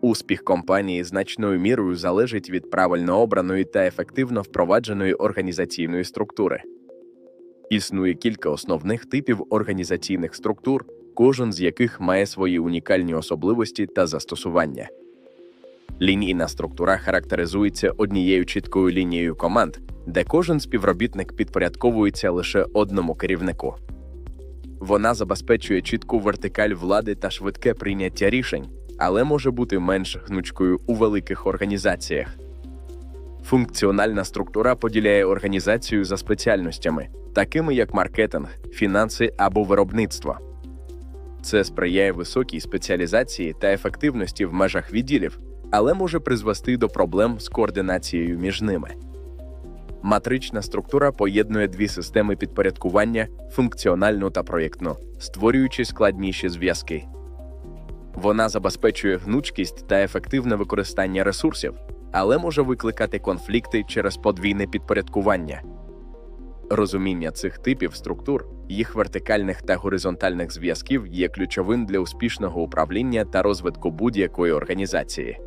Успіх компанії значною мірою залежить від правильно обраної та ефективно впровадженої організаційної структури. Існує кілька основних типів організаційних структур, кожен з яких має свої унікальні особливості та застосування. Лінійна структура характеризується однією чіткою лінією команд, де кожен співробітник підпорядковується лише одному керівнику. Вона забезпечує чітку вертикаль влади та швидке прийняття рішень, але може бути менш гнучкою у великих організаціях. Функціональна структура поділяє організацію за спеціальностями, такими як маркетинг, фінанси або виробництво. Це сприяє високій спеціалізації та ефективності в межах відділів, але може призвести до проблем з координацією між ними. Матрична структура поєднує дві системи підпорядкування функціональну та проєктну, створюючи складніші зв'язки. Вона забезпечує гнучкість та ефективне використання ресурсів, але може викликати конфлікти через подвійне підпорядкування. Розуміння цих типів структур, їх вертикальних та горизонтальних зв'язків є ключовим для успішного управління та розвитку будь-якої організації.